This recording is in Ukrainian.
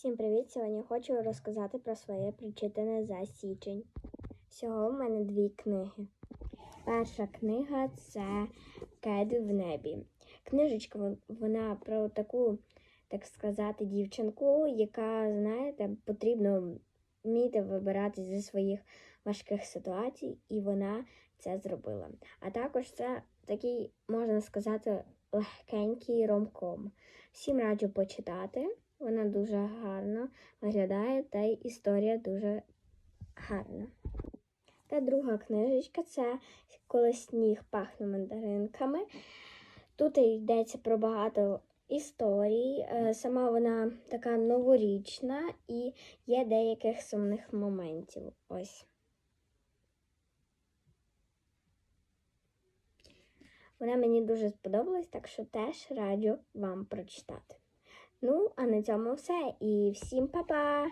Всім привіт! Сьогодні хочу розказати про своє прочитане за січень. Всього в мене дві книги. Перша книга це Кеди в небі. Книжечка вона про таку, так сказати, дівчинку, яка, знаєте, потрібно вміти вибиратись зі своїх важких ситуацій, і вона це зробила. А також це такий, можна сказати, легкенький ромком. Всім раджу почитати. Вона дуже гарно виглядає, та й історія дуже гарна. Та друга книжечка це коли сніг пахне мандаринками. Тут йдеться про багато історій. Е, Сама вона така новорічна і є деяких сумних моментів. Ось. Вона мені дуже сподобалась, так що теж раджу вам прочитати. Ну, а на цьому все. І всім па-па!